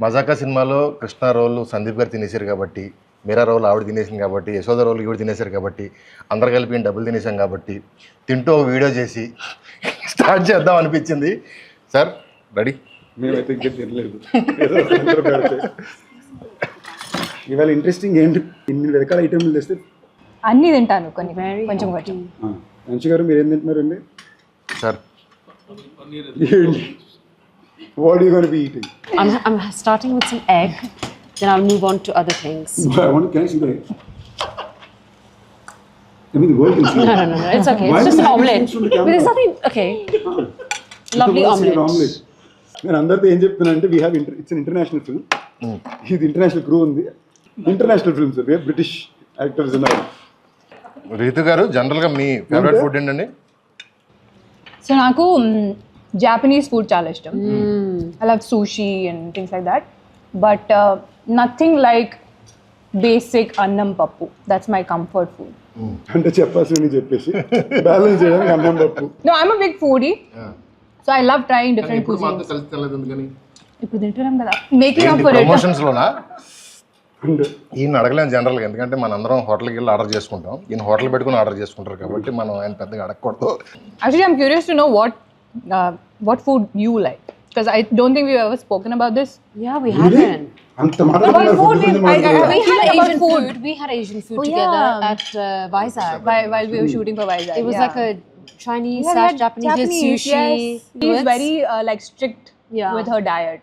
మజాకా సినిమాలో కృష్ణ రోల్ సందీప్ గారు తినేశారు కాబట్టి మీరా రోల్ ఆవిడ తినేసింది కాబట్టి యశోద రోల్ ఈవిడ తినేశారు కాబట్టి అందరు కలిపి డబ్బులు తినేసాం కాబట్టి తింటూ ఒక వీడియో చేసి స్టార్ట్ చేద్దాం అనిపించింది. Sir ready? మేమైతే ఇంకా తినలేదు. ఇవాళ ఇంట్రెస్టింగ్ ఏంటి? ఇన్ని రకాల ఐటమ్లు తెస్తే అన్నీ తింటాను కొన్ని కొంచెం కొంచెం మంచి గారు మీరు ఏం తింటున్నారండి? సార్. ఏంటి what you gonna be eating I'm, I'm starting with some egg, then I'll move on to other things. I want can I see the I mean the world can see. No, no, no, no, it's okay. Why It's just an you omelette. But there's nothing, okay. Lovely omelette. Omelette నేను అందరితో ఏం చెప్తున్నానంటే we have it's international film ఇది international crew ఉంది international film sir British actors ఉన్నారు రీతు గారు జనరల్గా మీ favourite food ఏంటండి సో నాకు జాపనీస్ ఫుడ్ చాలా ఇష్టం. I love sushi and things like that but nothing like basic annam pappu that's my comfort food అంటే చెప్పాల్సింది చెప్పేసి బ్యాలెన్స్ చేయడానికి అన్నం పప్పు. No I'm a big foodie so I love trying different ఇప్పుడు కుజిన్స్ మాతో కలిసి తినలేదు ఎందుకని? ఇప్పుడు తింటున్నాం కదా. మేకింగ్ అప్ ఫర్ ప్రమోషన్స్ లోనా? ఈయన అడగలేము జనరల్గా ఎందుకంటే మన అందరం హోటల్కి వెళ్ళి ఆర్డర్ చేసుకుంటాం. ఈయన హోటల్ పెట్టుకుని ఆర్డర్ చేసుకుంటారు కాబట్టి మనం ఆయన పెద్దగా అడగకూడదు. I'm curious to know what uh, what food you like? Because I don't think we've ever spoken about this. Yeah, we Really? haven't. I'm. About food, we- had Asian food. We had Asian food together yeah. at uh, Vizag. while, while we were shooting for Vizag. It was like a Chinese Yeah, slash Japanese, sushi. yes. She's very uh, like strict Yeah. with her diet.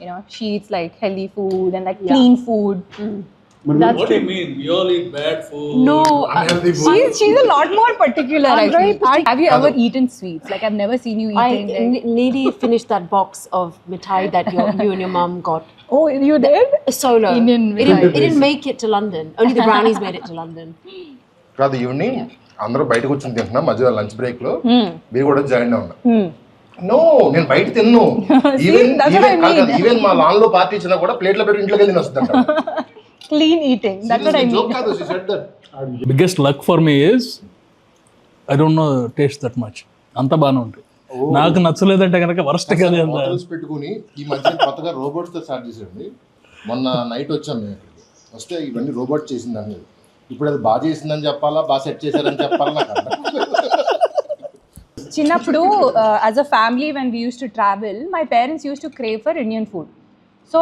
You know, she eats like healthy food and like Yeah. clean food. Mm. That's What do you mean? We all eat bad food. No, Unhealthy food. She's she's a lot more particular. I'm actually. very partic- Have you ever eaten sweets? Like I've never seen you I eating. like- n- nearly finished that box of mithai that your, you and your mum got. oh, you did? Solo. Indian it, didn't, it didn't make it to London. Only the brownies made it to London. కాదు evening అందరూ బయట కూర్చొని తింటున్నాం మధ్యలో lunch బ్రేక్లో మీరు కూడా join అవునా no నేను బయట తిన్ను ఈవెన్ I ఈవెన్ మా లాన్లో పార్టీ ఇచ్చినా కూడా ప్లేట్లో పెట్టి ఇంట్లోకి వెళ్ళి వస్తుందంట Clean eating. That's what I mean. Joke కాదు she said that. Biggest luck for me is I don't know taste that much. అంత బాగానే ఉంటుంది నాకు నచ్చలేదంటే కనుక వరస్ట్ కదా హోటల్స్ పెట్టుకుని ఈ మధ్య కొత్తగా రోబోట్స్తో స్టార్ట్ చేసాడు మొన్న నైట్ వచ్చాం మేము ఇక్కడికి వస్తే ఇవన్నీ రోబోట్ చేసింది అనేది ఇప్పుడు అది బాగా చేసిందని చెప్పాలా బాగా సెట్ చేశారని చెప్పాలా నాకు అర్థం చిన్నప్పుడు as a family when we used to travel my parents used to crave for Indian food so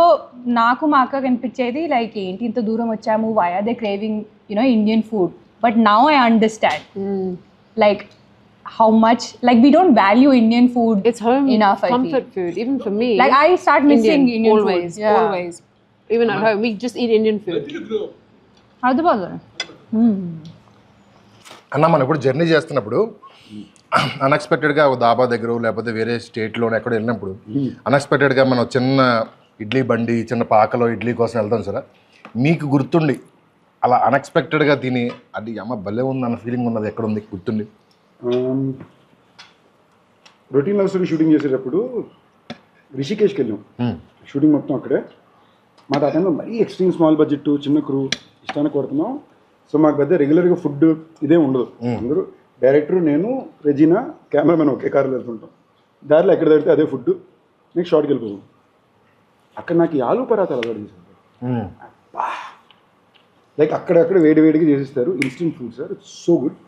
నాకు మా అక్క కనిపించేది లైక్ ఏంటి ఇంత దూరం వచ్చాము why are they craving you know Indian food but now I understand like how much like we don't value Indian food It's home enough I comfort feel. food, even for me. Like I start missing Indian, Indian, always, food. Yeah. always. Even at home, we just eat Indian food. అర్థమవుతుంది అన్న మనం ఇప్పుడు journey చేస్తున్నప్పుడు అన్ఎక్స్పెక్టెడ్గా ఒక దాబా దగ్గర లేకపోతే వేరే స్టేట్లో ఎక్కడ వెళ్ళినప్పుడు అన్ఎక్స్పెక్టెడ్గా మనం చిన్న ఇడ్లీ బండి చిన్న పాకలో ఇడ్లీ కోసం వెళ్తాం సరే. మీకు గుర్తుండి అలా అన్ఎక్స్పెక్టెడ్గా తిని అది అమ్మ భలే ఉంది అన్న ఫీలింగ్ ఉన్నది ఎక్కడ ఉంది గుర్తుండి రొటీన్ లవ్ స్టోరీ షూటింగ్ చేసేటప్పుడు రిషికేష్కి వెళ్ళాం. షూటింగ్ మొత్తం అక్కడే. మాకు ఆ టైంలో మరీ ఎక్స్ట్రీమ్ స్మాల్ బడ్జెట్ చిన్న క్రూ ఇష్టానికి కొడుతున్నాం సో మాకు పెద్ద రెగ్యులర్గా ఫుడ్ ఇదే ఉండదు. అందరూ డైరెక్టర్ నేను రెజీనా కెమెరామెన్ ఒకే కార్లో వెళ్తుంటాం. దారిలో ఎక్కడ దొరికితే అదే ఫుడ్ నెక్స్ట్ షార్ట్కి వెళ్ళిపోతాం అక్కడ నాకు ఈ ఆలు పరాతాలు అలవాటు చేశారు లైక్ అక్కడక్కడ వేడి వేడిగా చేసిస్తారు. Instant food sir so good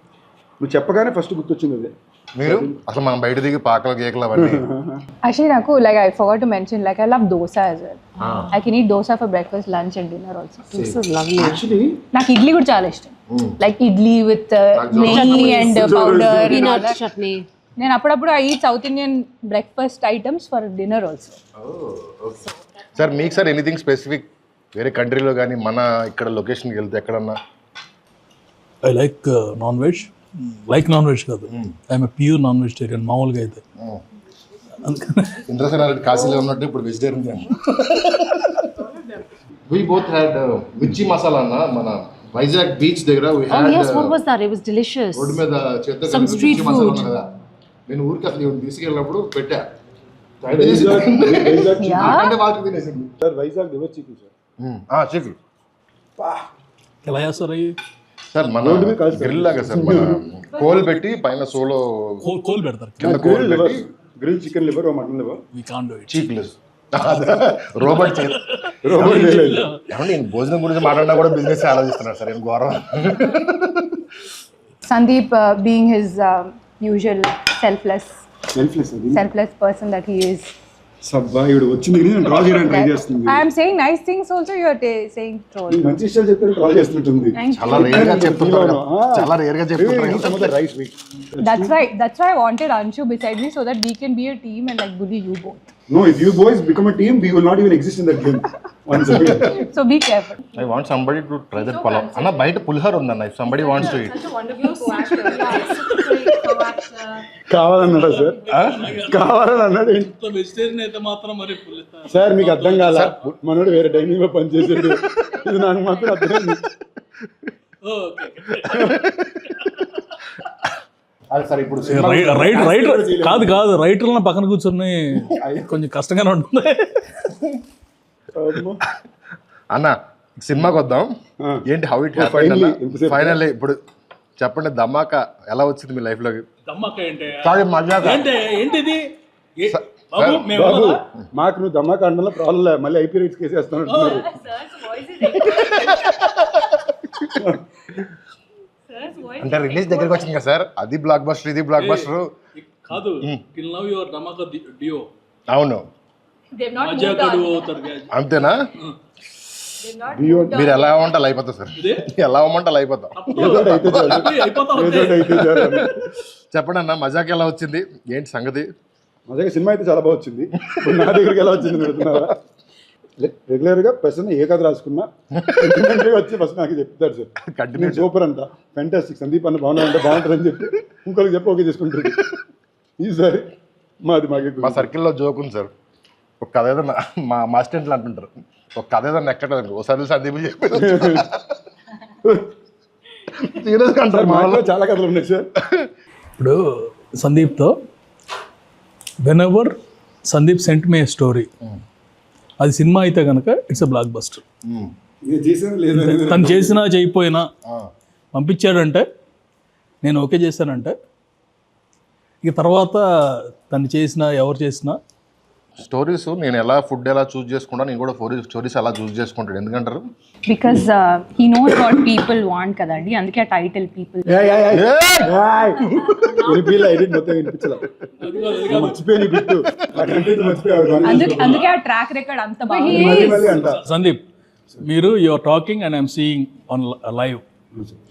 నువ్వు చెప్పగానే ఫస్ట్ గుర్తొచ్చింది అదే. మీరు? అసలు మనం బయట దిగి పాకలు కేకలు అవన్నీ. Actually, Naku, like I forgot to mention, like I love dosa as well. I can eat dosa for breakfast, lunch, and dinner also. This is lovely. Actually నాకు ఇడ్లీ కూడా చాలా ఇష్టం. Like idli with neyyi and powder Peanut chutney. నేను అప్పుడప్పుడు I eat south Indian breakfast items for dinner also sir మీకు sir anything specific వేరే కంట్రీలో కానీ మన ఇక్కడ లొకేషన్కి వెళ్తే ఎక్కడన్నా? I like non veg like non veg కాదు ఐఎమ్ ప్యూర్ నాన్ వెజిటేరియన్ మామూలుగా అయితే. అందుకని. ఇంద్రసేనారెడ్డి కాశీలో ఉన్నట్టు ఇప్పుడు వెజిటేరియన్ వి బోత్ హ్యాడ్ మిర్చి మసాలా అన్న మన వైజాగ్ బీచ్ దగ్గర Oh yes, uh, what was that? It was delicious. Road మీద Some street food. కదా. నేను ఊరికి అసలు ఇవన్నీ తీసుకెళ్ళినప్పుడు పెట్టా. అంటే వాళ్ళకి తినేసింది సార్ వైజాగ్ సార్ ఎలా చేస్తారు అవి సార్ మన. గ్రిల్ లాగా సార్ మన కోల్ పెట్టి పైన సోలో కోల్ కోల్ పెడతారు. కింద కోల్ గ్రిల్ లివర్ పెట్టి grill chicken liver mutton liver we do it చీక్లెస్ robot robot నేను భోజనం గురించి మాట్లాడినా కూడా బిజినెస్ ఆలోచిస్తున్నాను సార్ నేను ఘోరం. Being his uh, usual selfless, selfless అది selfless person that he is. సబ్బా ఇవిడు వచ్చింది కానీ నేను డ్రా చేయడానికి ట్రై చేస్తుంది I am saying nice things also. You are ta- saying troll. ఈ మంచి విషయాలు చెప్తే డ్రా చేస్తుంటుంది చాలా you. రేర్గా చెప్తుంటారు. చాలా రేర్గా చెప్తుంటారు rice week That's why. That's why I wanted Anshu beside me so that we can be a team and like bully you both. No if you boys become a team we will not even exist in that game once So be careful. I want somebody to try that pulao అన్న బయట పులిహోర ఉందన్న if somebody wants to it కావాలన్నాడా sir? కావాలని అన్నాడు? Vegetarian అయితే మాత్రం మరి sir మీకు అర్థం కాల? మనోడు వేరే డైనింగ్లో పనిచేసాడు ఇది నాకు మాత్రం సార్ ఇప్పుడు రైట్ రైట్ కాదు కాదు రైటర్లను పక్కన కూర్చొని కొంచెం కష్టంగానే ఉంటుంది. అన్న సినిమాకి వద్దాం. ఏంటి హౌ ఇట్. ఫైనల్లీ ఇప్పుడు చెప్పండి ధమాకా ఎలా వచ్చింది మీ లైఫ్లోకి దమ్మక్క ఏంటి? సారీ మజాక? ఏంటి ఏంటిది? ఏ- బాబు? మాకు నువ్వు దమ్మా అండలో ప్రాబ్లం లే మళ్ళీ ఐపీ రైట్స్ కేసు వేస్తాను అంటున్నారు అంటే రిలీజ్ దగ్గరికి వచ్చింది కదా సార్. అది బ్లాక్ బస్టర్ ఇది బ్లాక్ బస్టర్ కాదు టిల్ నవ్ యువర్ దమ్మక్క డియో అవును. అంతేనా? మీరు ఎలా అవ్వమంటే అలా అయిపోతాం సార్. ఎలా అవ్వమంటే అలా అయిపోతాం. చెప్పండి అన్న మజాక్ ఎలా వచ్చింది? ఏంటి సంగతి? మా దగ్గర సినిమా అయితే చాలా బాగా వచ్చింది. నా దగ్గరికి ఎలా వచ్చింది పెడుతున్నారా రెగ్యులర్గా పర్సన్ ఏ కథ రాసుకున్నా వచ్చి ఫస్ట్ నాకు చెప్తారు సార్. కంటిన్యూ సూపర్ అంట. ఫెంటాస్టిక్ సందీప్ అన్న బాగున్నా అంటే బాగుంటుంది అని చెప్పి ఇంకొకరికి చెప్పి ఓకే చేసుకుంటారు ఈసారి మాది మాకు మా సర్కిల్లో జోక్ ఉంది సార్. ఒక కథ ఏదన్నా మా మా అసిస్టెంట్లు అంటుంటారు. ఒక కథ ఏదన్నా ఎక్కడ ఒకసారి సందీప్ చెప్పి సీరియస్గా సార్ అంటారు మా మా ఇంట్లో వాళ్ళు. చాలా కథలు ఉన్నాయి సార్. ఇప్పుడు సందీప్తో whenever Sandeep sent me story అది సినిమా అయితే కనుక ఇట్స్ అ బ్లాక్ బస్టర్ తను చేసినా చేయకపోయినా. పంపించాడంటే నేను ఓకే చేశానంటే ఇక తర్వాత తను చేసినా ఎవరు చేసినా స్టోరీస్ నేను ఎలా ఫుడ్ ఎలా చూస్ చేసుకుంటా నేను కూడా ఫోరీ స్టోరీస్ అలా చూస్ చేసుకుంటాడు. ఎందుకంటారు? Uh, he knows what people want కదండి. అందుకే ఆ టైటిల్ పీపుల్ అందుకే అందుకే ఆ ట్రాక్ రికార్డ్ అంత బాగుంది. సందీప్ మీరు you're talking and I'm seeing on live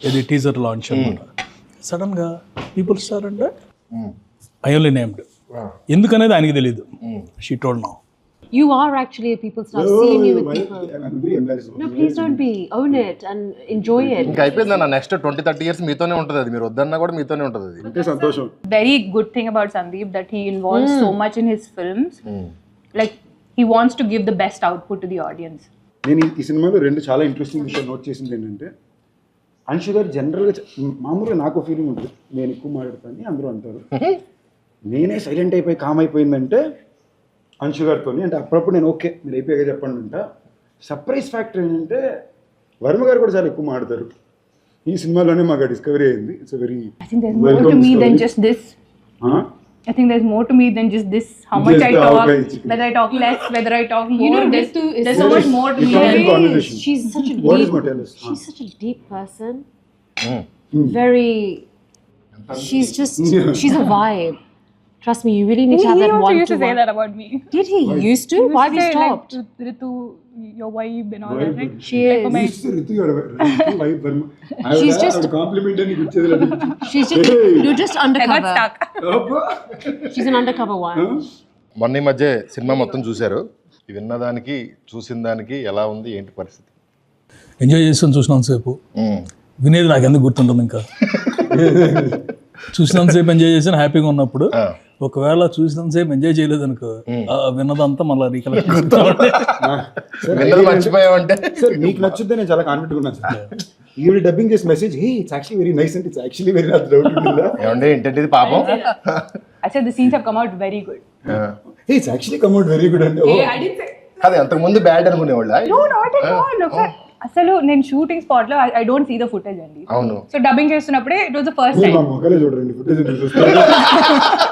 ఇది టీజర్ లాంచ్ అనమాట. సడన్గా పీపుల్ స్టార్ అంటే? ఐ ఓన్లీ నేమ్డ్ ఎందుకనేది ఆయనకి తెలియదు she told now You are actually a people star. Seeing you with people. No, please don't be. Own it and enjoy it. ఇంకా అయిపోయింది అన్న నెక్స్ట్ ట్వంటీ థర్టీ ఇయర్స్ మీతోనే ఉంటుంది అది మీరు వద్దన్నా కూడా మీతోనే ఉంటుంది అది అంటే సంతోషం very good thing about Sandeep that he involves so much in his films. Like he wants to give the best output to the audience. నేను ఈ- సినిమాలో రెండు చాలా ఇంట్రెస్టింగ్ విషయాలు నోట్ చేసింది ఏంటంటే అంశు గారు జనరల్గా మామూలుగా నాకు ఫీలింగ్ ఉంటుంది నేను ఎక్కువ మాట్లాడతాను అందరూ అంటారు నేనే సైలెంట్ అయిపోయి కామ్ అయిపోయిందంటే అంశు గారితో అంటే అప్పుడప్పుడు నేను ఓకే మీరు అయిపోయాక చెప్పండి అంట సర్ప్రైజ్ ఫ్యాక్టర్ ఏంటంటే వర్మ గారు కూడా చాలా ఎక్కువ మాడతారు ఈ సినిమాలోనే మాకు డిస్కవరీ అయింది it's very I think there's more to me than just this. I think there's more to me than just this. How much Just I talk, whether I talk less, whether I talk more. You know, there's, is there's so much more to me. She's such a What is deep. Motelis? She's such a deep person. Very. She's just. She's a vibe. Trust me, you really need He, to have he that also one used to to say one. that about me. Did he? Used to? Why have you stopped? Like, Ritu, your wife and all that, right? She Like, is. for my- She's just- compliment అని ఇచ్చేది లేదు. She's just. Hey. You're just I got undercover. stuck. She's an undercover one. మొన్న ఈ మధ్య cinema మొత్తం చూశారు విన్నదానికి చూసిన దానికి ఎలా ఉంది ఏంటి పరిస్థితి ఎంజాయ్ చేస్తాను చూసినంతసేపు వినేది నాకు ఎందుకు గుర్తుంటుంది ఇంకా చూసినంతసేపు ఎంజాయ్ చేసాను హ్యాపీగా ఉన్నప్పుడు ఆ. ఒకవేళ చూసినంతసేపు ఎంజాయ్ చేయలేదు అనుకో విన్నదంతా మళ్ళీ రీకలెక్ట్ మర్చిపోయావంటే? సార్ మీకు నచ్చుద్దే నేను చాలా కాన్ఫిడెంట్ ఉన్నాను సార్. ఈవిడ డబ్బింగ్ చేసిన message hey it's actually very nice అంటే it's actually very not doubt ఏమండి ఏంటంటే ఇది పాపం? Said the scenes have come out very good. Hey it's actually come out very good అంటే. అది అంతకు ముందు బ్యాడ్ అనుకునేవాళ్ళ? Not at all. Okay. అసలు నేను షూటింగ్ స్పాట్లో I don't see the footage అండి. అవును. So dubbing చేస్తున్నప్పుడే it was the first time చూడండి ఫుటేజ్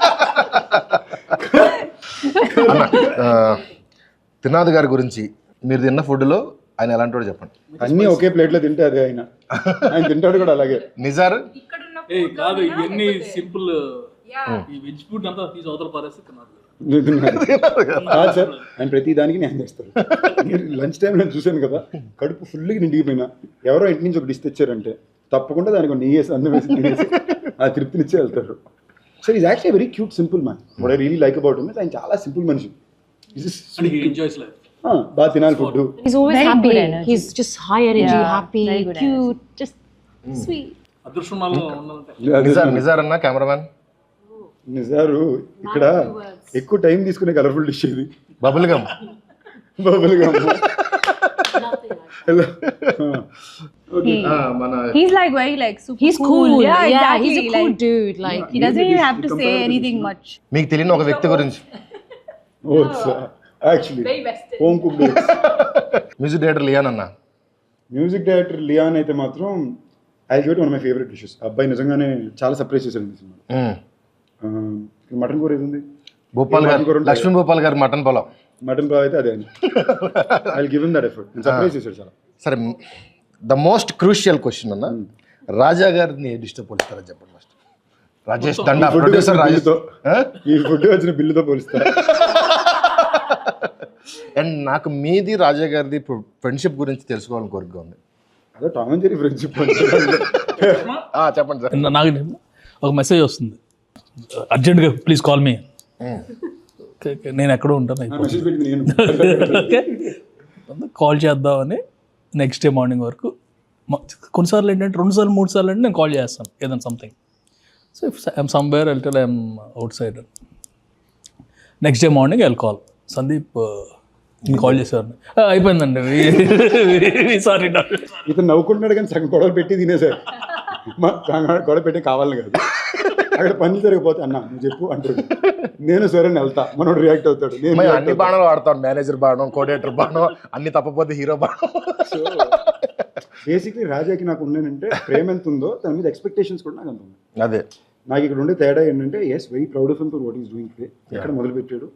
త్రినాథ్ గారి గురించి మీరు తిన్న ఫుడ్లో ఆయన ఎలాంటి వాడు చెప్పండి. అన్నీ ఒకే ప్లేట్లో తింటే అదే ఆయన. ఆయన తింటాడు కూడా అలాగే. నిజార్? ఏ కాదు ఇవన్నీ సింపుల్ ఈ వెజ్ ఫుడ్ అంతా తీసి అవతల పారేస్తే తిన్నారు. కాదు. సార్ ఆయన ప్రతి దానికి నేను చేస్తాడు నేను లంచ్ టైం నేను చూశాను కదా కడుపు ఫుల్గా నిండిపోయినా. ఎవరో ఇంటి నుంచి ఒక డిష్ తెచ్చారంటే తప్పకుండా దానికి ఒక నెయ్యి వేసి అన్నం వేసి ఆ తృప్తినిచ్చే వెళ్తారు. Sir is actually very cute simple man what I really like about ఆయన చాలా సింపుల్ మనిషి. బాగా తినాలి food He's always Very happy. good energy. He's just high energy, Yeah, happy, very good cute, just sweet. అదృష్టం నిజార్ నిజార్ అన్న cameraman? నిజారు ఇక్కడ ఎక్కువ time తీసుకునే కలర్ఫుల్ డిష్ ఇది. Bubble gum. Bubble gum. He- మన he's like very like super He's cool. Yeah, exactly. he's a cool like, dude. Like, He doesn't even have to say anything much. మీకు తెలియని ఒక వ్యక్తి గురించి actually home cook music director Leon అన్న music director Leon అయితే మాత్రం I give one my favourite dishes అబ్బాయి నిజంగానే చాలా సర్ప్రైజ్ చేశాడు ఈ సినిమా. మటన్ కూర ఏది ఉంది భూపాల్ గారు. లక్ష్మీ భూపాల్ గారు మటన్ పొలం మటన్ బాగా అయితే అదే I give in that effort surprise చేశాడు చాలా. సరే ద మోస్ట్ క్రూషియల్ క్వశ్చన్ అన్న రాజా గారిని డిస్టర్బ్ పోలిస్తారని చెప్పండి ఫస్ట్ రాజేష్ దండా ప్రొడ్యూసర్ బిల్లుతో. ఈ ఫుడ్ వచ్చిన బిల్లుతో పోలిస్తా అండ్ నాకు మీది రాజా గారిది ఫ్రెండ్షిప్ గురించి తెలుసుకోవాలని కోరిక ఉంది. అదే టామ్ అండ్ జెరీ ఫ్రెండ్షిప్ ఆ, చెప్పండి సార్. నా- నాకు ఒక మెసేజ్ వస్తుంది. అర్జెంట్గా ప్లీజ్ కాల్ మీ. నేను ఎక్కడో ఉంటాను ఓకే కాల్ చేద్దామని నెక్స్ట్ డే మార్నింగ్ వరకు. కొన్నిసార్లు ఏంటంటే రెండు సార్లు మూడు సార్లు అంటే నేను కాల్ చేస్తాను ఏదైనా something so if I'm somewhere వెళ్తే I'm outside next day morning I'll call Sandeep నేను కాల్ చేసేవాడిని. "ఆ, అయిపోయిందండి. సారీ ఇతను నవ్వుకుంటున్నాడు కానీ సగం గొడవలు పెట్టి తినేసారు గొడవ పెట్టి కావాలని కాదు. అక్కడ పని జరిగిపోతే అన్న నువ్వు చెప్పు అంటాడు నేను సరే వెళ్తా. మనోడు రియాక్ట్ అవుతాడు. నేను అన్ని. బాణాలు వాడతాం మేనేజర్ బాణం కోడేటర్ బాణం అన్ని తప్పపోతే హీరో బాణం. సో బేసిక్లీ రాజాకి నాకు ఉన్నానంటే ప్రేమ ఎంత ఉందో దాని మీద ఎక్స్పెక్టేషన్స్ కూడా నాకు అంత ఉన్నాయి. అదే. నాకు ఇక్కడ ఉండే తేడా ఏంటంటే is very proud of for what is doing today ఎక్కడ మొదలు పెట్టాడు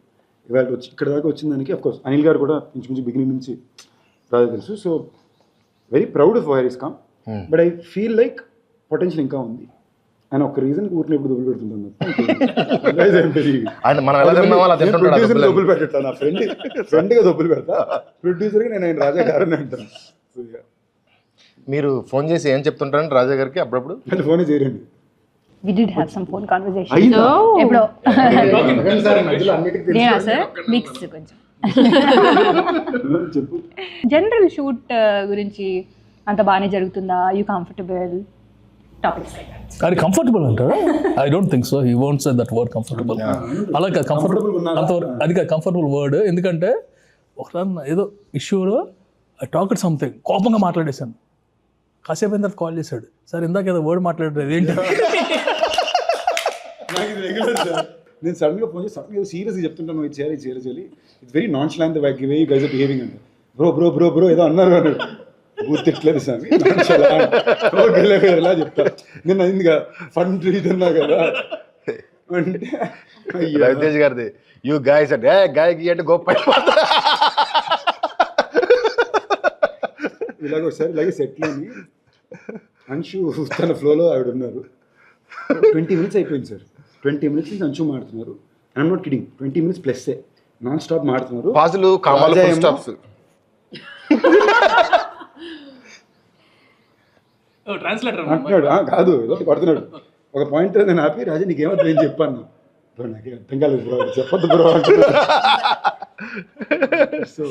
ఇవాళ వచ్చి ఇక్కడ దాకా వచ్చిన దానికి అఫ్ కోర్స్ అనిల్ గారు కూడా ఇంచుమించు బిగినింగ్ నుంచి రాజా తెలుసు. So very proud of where is come but I feel like potential ఇంకా ఉంది. ఆయన ఒక రీజన్ ఊరిని ఎప్పుడు దొబ్బులు పెడుతుంటాను డబ్బులు. దొబ్బులు. పెట్టా నా ఫ్రెండ్ ఫ్రెండ్గా దొబ్బులు పెడతా. ప్రొడ్యూసర్గా నేను ఆయన రాజా గారని అంటాను. So, yeah. మీరు ఫోన్ చేసి ఏం చెప్తుంటారండి రాజా గారికి అప్పుడప్పుడు? అంటే ఫోనే చేయరండి. We did have some phone conversation. అయ్యిందా? ఎప్పుడో. సార్ మధ్యలో అన్నిటికీ తెలుసు. నేనా సార్? మిక్స్ కొంచెం. చెప్పు జనరల్ షూట్ గురించి అంత బాగానే జరుగుతుందా? యూ కంఫర్టబుల్ టాపిక్స్ అది కంఫర్టబుల్ అంటారా? I don't think so he won't say that word comfortable అలా కంఫర్టబుల్ అంతవరకు అది కంఫర్టబుల్ వర్డ్ ఎందుకంటే ఒకసారి ఏదో ఇష్యూలో ఐ టాక్ సంథింగ్ కోపంగా మాట్లాడేశాను. కాసేపు అయిన తర్వాత కాల్ చేశాడు. సార్ ఇందాక ఏదో వర్డ్ మాట్లాడలేదు ఏంటి? నాకు ఇది రెగ్యులర్ సార్. నేను సడన్గా ఫోన్ చేసి సడన్గా సీరియస్ చెప్తుంటాను ఇది చేయాలి చేయాలి చేయాలి. It's very non స్లాండ్ why give you guys behaving అంటే బ్రో బ్రో బ్రో బ్రో ఏదో అన్నారు అన్నాడు. గుర్తిట్లేదు సార్ ఎలా చెప్తా నేను అయిందిగా ఫండ్ ఇదన్నా కదా. రవితేజ్ గారిది యూ గాయస్ అంటే గాయకి అంటే గొప్ప ఇలాగ ఒకసారి ఇలాగే సెట్లోని అంశు తన ఫ్లోలో ఆవిడ ఉన్నారు ట్వంటీ మినిట్స్ అయిపోయింది సార్. ట్వంటీ మినిట్స్ నుంచి Anshu మాడుతున్నారు. I'm not kidding twenty minutes plus non stop మాడుతున్నారు. పాజులు కామాలు ఏమో- స్టాప్స్ ట్రాన్స్లేటర్ అంటున్నాడు "ఆ, కాదు ఏదో ఒకటి కొడుతున్నాడు ఒక పాయింట్ నేను ఆపి రాజా నీకేమర్థం ఏం చెప్పాను బ్రో నాకే అర్థం కాలేదు బ్రో చెప్పొద్దు బ్రో సో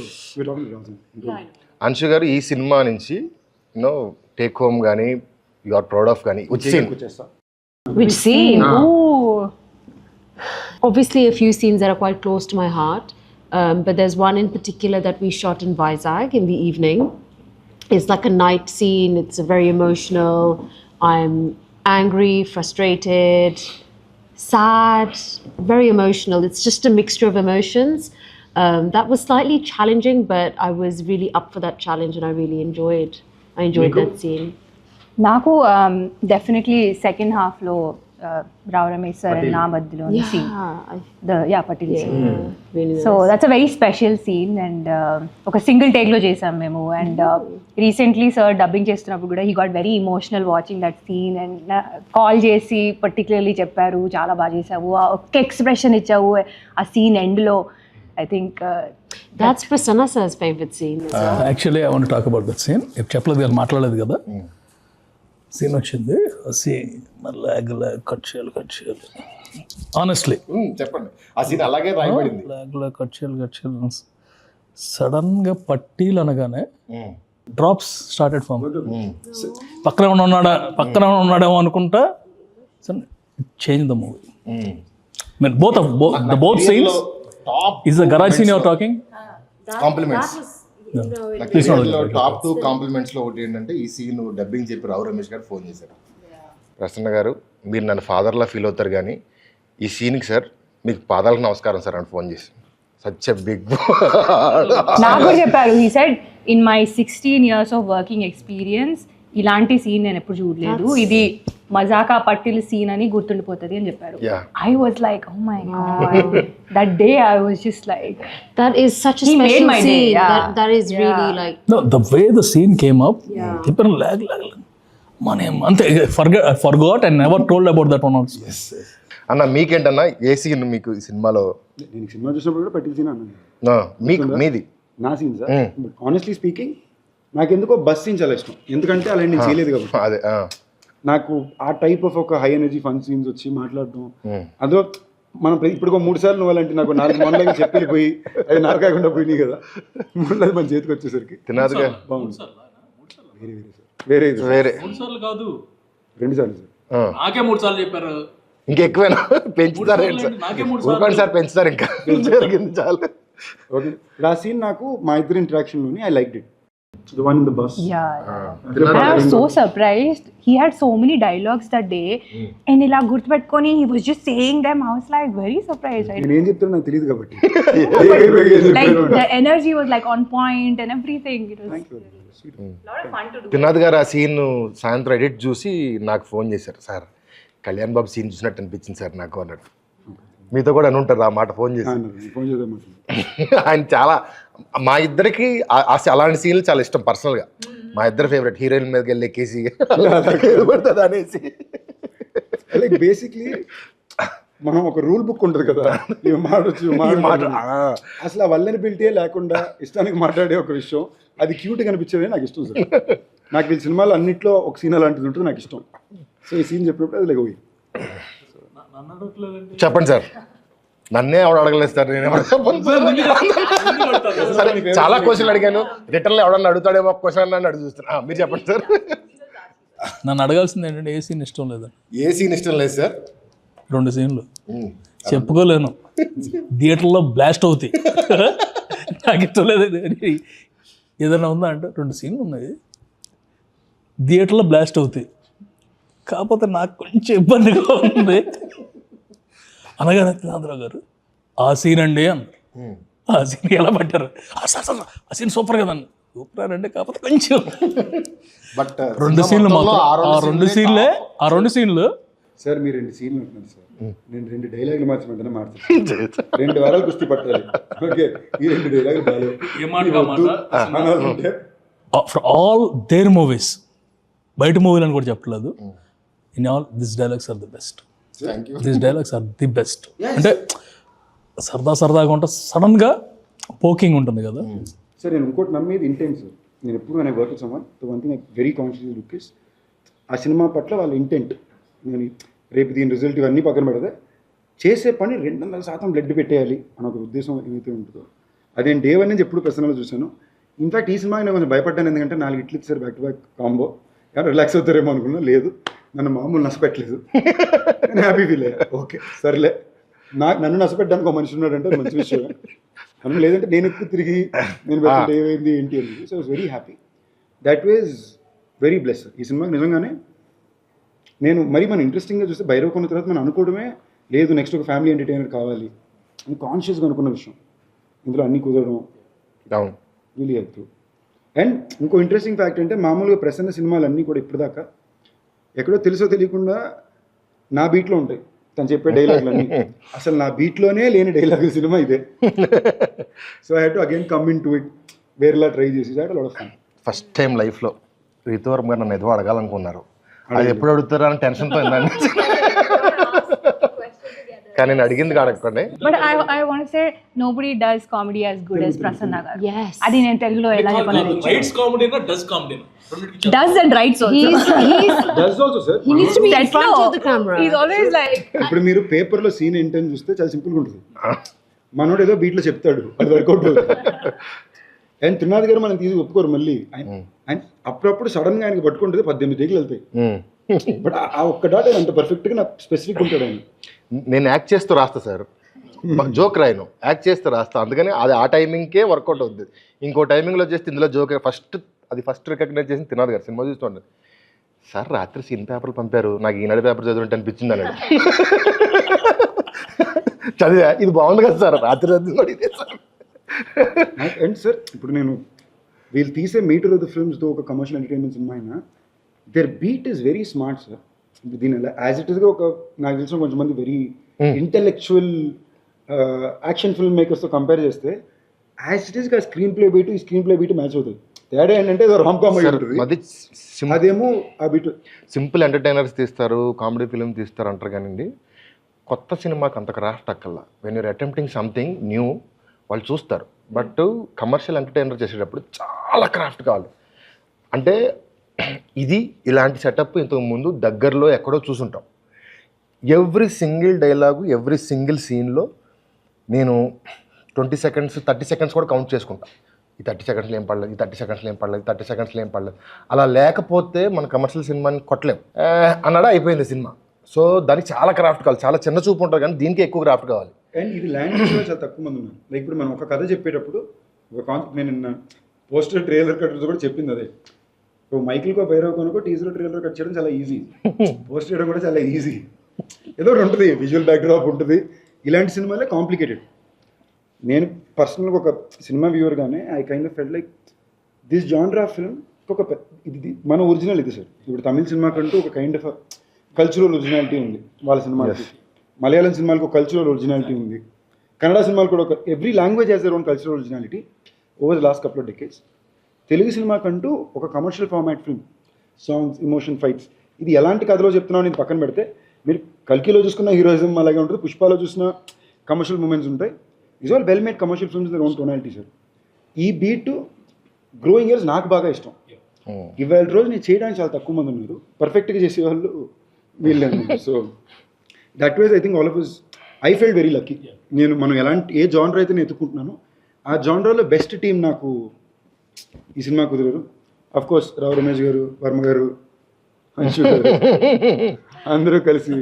అంశు గారు ఈ సినిమా నుంచి యూనో టేక్ హోమ్ కానీ యు ఆర్ ప్రౌడ్ ఆఫ్ కానీ వచ్చేస్తా Which scene? Ooh. Obviously, a few scenes that are quite close to my heart. Um, but there's one in particular that we shot in Vizag in the evening. It's like a night scene. It's very emotional. I'm angry, frustrated, sad, very emotional. It's just a mixture of emotions. Um, that was slightly challenging, but I was really up for that challenge, and I really enjoyed. I enjoyed that scene. నాకు definitely second హాఫ్లో Rao Ramesh sir and నా మధ్యలో scene Yeah, I, the yeah Patel scene really so that's a very special scene and uh, ఒక single టేక్లో చేసాం మేము. And recently sir dubbing చేస్తున్నప్పుడు కూడా he got very emotional watching that scene and call చేసి particularly చెప్పారు చాలా బాగా చేసావు ఆ ఒక్క ఎక్స్ప్రెషన్ ఇచ్చావు ఆ సీన్ ఎండ్లో I think that's Prasanna sir's favorite scene. Actually I want talk about that scene చెప్పలేదు కదా మాట్లాడలేదు కదా. సీన్ వచ్చింది. సీన్ లాగ్ లాగ్ కట్ చేయాలి కట్ చేయాలి. ఆనెస్ట్లీ చెప్పండి. ఆ సీన్ అలాగే రాయబడింది. లాగ్ లాగ్ కట్ చేయాలి కట్ చేయాలి. సడన్గా పట్టీలు అనగానే డ్రాప్స్ స్టార్టెడ్ ఫామ్ పక్కన ఏమైనా ఉన్నాడా? పక్కన ఏమైనా ఉన్నాడేమో అనుకుంటా change the movie mean both the both scenes top is the garage scene your talking compliments top two కాంప్లిమెంట్స్లో ఒకటి ఏంటంటే ఈ సీన్ డబ్బింగ్ చెప్పి రావు రమేష్ గారు ఫోన్ చేశారు. ప్రసన్న గారు మీరు నన్ను ఫాదర్లా ఫీల్ అవుతారు కానీ ఈ సీన్కి సార్ మీకు పాదాలకు నమస్కారం సార్ అని ఫోన్ చేసి సచ్ ఎ బిగ్ నాకు చెప్పారు. He said in my sixteen years of working experience ఇలాంటి సీన్ నేను ఎప్పుడు చూడలేదు. ఇది మజాకా పట్టిల్ సీన్ అని గుర్తుండిపోతుంది అని చెప్పారు. I was like oh my god that day I was just like special my day, scene. yeah. That, that is really Yeah. like No, the way the scene came up, చెప్పాను లాగ్ లాగ్ మన అంతే forgot and never told about that one also అన్న మీకేంటన్నా ఏ scene మీకు ఈ సినిమాలో నేను సినిమా చూసినప్పుడు కూడా సీన్ అన్నాను No, మీకు మీది? నా scene sir but honestly speaking నాకు ఎందుకో బస్ సీన్ చాలా ఇష్టం. ఎందుకంటే అలా నేను చేయలేదు కాబట్టి. అదే ఆ. నాకు ఆ టైప్ ఆఫ్ ఒక హై ఎనర్జీ ఫన్ సీన్స్ వచ్చి మాట్లాడడం అందులో మనం ఇప్పుడు మూడు సార్లు నువ్వు అలాంటి నాకు నాలుగు మొన్నలాగా చెప్పి పోయి అది నారకాయకుండా పోయినాయి కదా. మూడు మన చేతికి వచ్చేసరికి. తినాదుగా బాగుంది. వేరే వేరే సార్. వేరే ఇది. సార్. వేరే. మూడు సార్లు కాదు. రెండు సార్లు సార్. ఆ. నాకే మూడు సార్లు చెప్పారు. ఇంకెక్కువేనా? పెంచుతారు నాకే ఊరుకోండి సార్ పెంచుతారు ఇంకా. జరిగింది చాలు. ఓకే. ఆ సీన్ నాకు మా ఇద్దరు ఇంటరాక్షన్లోని I like it the one in the bus yeah And I was so surprised. He had so many dialogues that day. And ఇలా గుర్తుపెట్టుకొని he was just saying them. I was like very surprised. కాబట్టి like the energy was like on point and everything. It was తినాద్ గారు ఆ scene సాయంత్రం edit చూసి నాకు phone చేశారు sir Kalyan Babu scene చూసినట్టు అనిపించింది సార్ నాకు అన్నాడు మీతో కూడా అని ఉంటారు ఆ మాట ఫోన్ చేసి. ఫోన్ చేద్దాం ఆయన చాలా మా ఇద్దరికి అలాంటి సీన్లు చాలా ఇష్టం పర్సనల్గా. మా ఇద్దరు ఫేవరెట్ హీరోయిన్ మీదకి వెళ్ళి ఎక్కేసి. పడుతుంది అనేసి. లైక్ బేసిక్లీ మనం ఒక రూల్ బుక్ ఉంటుంది కదా అసలు ఆ వల్లనిబిలిటీ లేకుండా ఇష్టానికి మాట్లాడే ఒక విషయం అది క్యూట్ కనిపించేది నాకు ఇష్టం సార్. నాకు ఈ సినిమాలో అన్నిట్లో ఒక సీన్ అలాంటిది ఉంటుంది నాకు ఇష్టం. సో ఈ సీన్ చెప్పినప్పుడు అది లైక్ చెప్పండి సార్. నన్నే ఎవడు అడగలేదు సార్ నేను సార్. సరే చాలా క్వశ్చన్లు అడిగాను. రిటర్న్ ఎవడన్నా అడుగుతాడేమో క్వశ్చన్ అని అడుగు చూస్తున్నా మీరు చెప్పండి సార్. నన్ను అడగాల్సింది ఏంటంటే ఏ సీన్ ఇష్టం లేదు? ఏ సీన్ ఇష్టం లేదు సార్? రెండు సీన్లు. చెప్పుకోలేను. థియేటర్లో బ్లాస్ట్ అవుతాయి. నాకు ఇష్టం లేదు ఇది. ఏదైనా ఉందా అంటే రెండు సీన్లు ఉన్నాయి. థియేటర్లో బ్లాస్ట్ అవుతాయి. కాకపోతే నాకు కొంచెం ఇబ్బందిగా ఉంది. అనగానే త్రినాథరావు గారు ఆ సీన్ అండి అన్నారు. ఆ సీన్ ఎలా పట్టారు? "ఆ, సార్ సార్ ఆ సీన్ సూపర్ కదండి సూపర్ అంటే కాకపోతే కొంచెం. బట్ రెండు సీన్లు మాత్రం ఆ రెండు సీన్లే ఆ రెండు సీన్లు సార్ మీరు రెండు సీన్లు ఉంటున్నారు సార్. నేను రెండు డైలాగులు మార్చమంటేనే మార్చాను రెండు వారాలు కుస్తీ పట్టాలి. ఓకే ఈ రెండు డైలాగులు బాగాలేవు ఆల్ దేర్ మూవీస్ బయట మూవీలు అని కూడా చెప్పలేదు. In all this dialogues are the best thank you this dialogues are the best అంటే సరదా సరదాగా ఉంటా సడన్గా పోకింగ్ ఉంటుంది కదా. సార్ నేను ఇంకోటి నమ్మేది ఇంటెన్స్ నేను ఎప్పుడు నేను work someone the one thing very conscious look is ఆ సినిమా పట్ల వాళ్ళ ఇంటెంట్ నేను రేపు దీని రిజల్ట్ ఇవన్నీ పక్కన పెడితే చేసే పని రెండు వందల శాతం బ్లడ్ పెట్టేయాలి అన్న ఒక ఉద్దేశం ఏమైతే ఉంటుందో. అది నేను డే వన్ నుంచి ఎప్పుడు పర్సనల్గా చూశాను. ఇన్ఫాక్ట్ ఈ సినిమాకి నేను కొంచెం భయపడ్డాను ఎందుకంటే నాలుగు ఇట్లు ఇచ్చారు బ్యాక్ టు బ్యాక్ కాంబో కానీ రిలాక్స్ అవుతారేమో అనుకున్నా లేదు. నన్ను మామూలు నష్టపెట్టలేదు నేను హ్యాపీ ఫీల్ అయ్యా ఓకే సర్లే. నాకు నన్ను నష్టపెట్టడానికి ఒక మనిషి ఉన్నాడంటే మంచి విషయం మనం లేదంటే నేను ఎక్కువ తిరిగి నేను ఏమైంది ఏంటి అని. So is very happy that was very bless ఈ సినిమాకి నిజంగానే నేను మరి మనం ఇంట్రెస్టింగ్గా చూస్తే భైరవ్ కొన్న తర్వాత మనం అనుకోవడమే లేదు నెక్స్ట్ ఒక ఫ్యామిలీ ఎంటర్టైనర్ కావాలి అని కాన్షియస్గా అనుకున్న విషయం. ఇందులో అన్నీ కుదరడం అవును. రియలీ హెల్ప్ అండ్ ఇంకో ఇంట్రెస్టింగ్ ఫ్యాక్ట్ అంటే మామూలుగా ప్రసన్న సినిమాలు అన్నీ కూడా ఇప్పటిదాకా ఎక్కడో తెలుసో తెలియకుండా నా బీట్లో ఉంటాయి. తను చెప్పే డైలాగులన్నీ. అసలు నా బీట్లోనే లేని డైలాగ్ సినిమా ఇదే. So I to again come in to it వేరేలా ట్రై చేసి ఫస్ట్ టైం లైఫ్లో రీతోరం గారు నన్ను ఏదో అడగాలనుకున్నారు. అది ఎప్పుడు అడుగుతారా అని టెన్షన్తో కానీ నేను అడిగింది అడగకండి but I I want say nobody does comedy as good as Prasanna గారు Yes. అది నేను తెలుగులో ఎలా చెప్పాలి? రైట్స్ కామెడీనా does కామెడీనా does and writes He's, he's, that's also sir he needs to be in front of the camera. Is always like ఇప్పుడు మీరు పేపర్లో సీన్ ఏంటని చూస్తే చాలా సింపుల్గా ఉంటుంది. మనోడు ఏదో బీట్లో చెప్తాడు. అది వర్కౌట్ అండ్ త్రినాథ్ గారు మనం తీసి ఒప్పుకోరు మళ్ళీ. ఆయన ఆయన అప్పుడప్పుడు సడన్గా ఆయనకి పట్టుకుంటుంది పద్దెనిమిది టేకులు వెళ్తాయి. బట్ ఆ ఒక్క డాట్ ఆయన అంత పర్ఫెక్ట్గా నాకు స్పెసిఫిక్ ఉంటాడు ఆయన. నేను యాక్ట్ చేస్తూ రాస్తా సార్. జోక్ రాయను. యాక్ట్ చేస్తూ రాస్తా. అందుకని అది ఆ టైమింగ్కే వర్కౌట్ అవుతుంది ఇంకో టైమింగ్లో చేస్తే ఇందులో జోక్ ఫస్ట్ అది ఫస్ట్ రికగ్నైజ్ చేసి తినాలి గారు సినిమా చూస్తుండే సార్ రాత్రి సీన్ పేపర్లు పంపారు. నాకు ఈనాడు పేపర్ చదివినట్టు అనిపించింది అన్నాడు. చదివా? ఇది బాగుంది కదా సార్. రాత్రి చదివినాడు ఇదే సార్. అండ్ సార్ ఇప్పుడు నేను వీళ్ళు తీసే మీటర్ ఆఫ్ ద ఫిల్మ్స్తో ఒక కమర్షియల్ ఎంటర్టైన్మెంట్ సినిమా అయినా there beat is very smart sir. దీని యాజ్ ఇట్ ఈస్గా ఒక నాకు తెలిసిన కొంతమంది వెరీ ఇంటెలెక్చువల్ యాక్షన్ ఫిల్మ్ మేకర్స్తో కంపేర్ చేస్తే యాజ్ ఇట్ ఈస్గా స్క్రీన్ ప్లే బీట్ ఈ స్క్రీన్ ప్లే బీట్ మ్యాచ్ అవుతుంది తేడా ఏంటంటే రామ్ కామెడీ అది అదేమో ఆ బీట్ సింపుల్ ఎంటర్టైనర్స్ తీస్తారు కామెడీ ఫిలిం తీస్తారు అంటారు కానివ్వండి. కొత్త సినిమాకి అంత craft అక్కల్లా when your attempting something new వాళ్ళు చూస్తారు. బట్ కమర్షియల్ ఎంటర్టైనర్ చేసేటప్పుడు చాలా క్రాఫ్ట్ కావాలి. అంటే ఇది ఇలాంటి సెటప్ ఇంతకు ముందు దగ్గరలో ఎక్కడో చూసుంటాం. Every single dialogue every single సీన్లో నేను ట్వంటీ సెకండ్స్ థర్టీ సెకండ్స్ కూడా కౌంట్ చేసుకుంటాను ఈ థర్టీ సెకండ్స్లో ఏం పడలేదు ఈ థర్టీ సెకండ్స్లో ఏం పడలేదు థర్టీ సెకండ్స్లో ఏం పడలేదు. అలా లేకపోతే మన కమర్షియల్ సినిమాని కొట్టలేం. అన్నాడు అయిపోయింది సినిమా. సో దానికి చాలా క్రాఫ్ట్ కావాలి. చాలా చిన్న చూపు ఉంటుంది కానీ దీనికి ఎక్కువ క్రాఫ్ట్ కావాలి. అండ్ ఇది లాంగ్వేజ్ చాలా తక్కువ మంది ఉన్నారు. లైక్ ఇప్పుడు మనం ఒక కథ చెప్పేటప్పుడు ఒక కాన్సెప్ట్ నేను నిన్న పోస్టర్ ట్రైలర్ కట్టర్స్ కూడా చెప్పింది అదే. ఓ మైకిల్కో భైరవ్ కొనుకో టీజర్ ట్రైలర్ కట్ చేయడం చాలా ఈజీ పోస్ట్ చేయడం కూడా చాలా ఈజీ ఏదో ఒకటి ఉంటుంది విజువల్ బ్యాక్డ్రాప్ ఉంటుంది. ఇలాంటి సినిమాలే కాంప్లికేటెడ్ నేను పర్సనల్గా ఒక cinema వ్యూవర్గానే I kind of fell like this genre film ఒక ఇది మన ఒరిజినల్ ఇది సార్. ఇప్పుడు తమిళ సినిమా కంటూ ఒక కైండ్ ఆఫ్ కల్చరల్ ఒరిజినాలిటీ ఉంది వాళ్ళ సినిమాకి. మలయాళం సినిమాలకు ఒక కల్చరల్ ఒరిజినాలిటీ ఉంది. కన్నడ సినిమాలు కూడా ఒక every language has their own cultural originality over the last couple of decades Telugu సినిమాకంటూ ఒక commercial format film songs emotion fights ఇది ఎలాంటి కథలో చెప్తున్నావు నేను పక్కన పెడితే మీరు కల్కిలో చూసుకున్న హీరోయిజం అలాగే ఉంటుంది పుష్పాలో చూసిన కమర్షియల్ మూమెంట్స్ ఉంటాయి. Is all well made commercial films their own tonality sir ఈ బీట్ గ్రోయింగ్ ఇయర్స్ నాకు బాగా ఇష్టం. ఇవాళ రోజు నేను చేయడానికి చాలా తక్కువ మంది ఉన్నారు. పర్ఫెక్ట్గా చేసేవాళ్ళు వీళ్ళే so that was I think all of is I felt very lucky నేను మనం ఎలాంటి ఏ జానర్ అయితే నేను ఎత్తుకుంటున్నానో ఆ జానర్లో బెస్ట్ టీం నాకు ఈ సినిమా కుదిరారు అఫ్ కోర్స్ రావు రమేష్ గారు వర్మ గారు అంశు గారు అందరూ కలిసి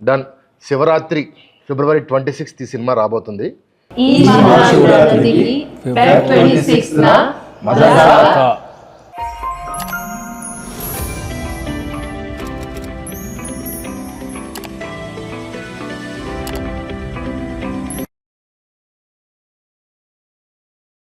డన్ శివరాత్రి ఫిబ్రవరి ట్వంటీ సిక్స్త్ ఈ సినిమా రాబోతుంది. ఈ మహాశివరాత్రికి ఫెబ్ 26 న మజాకా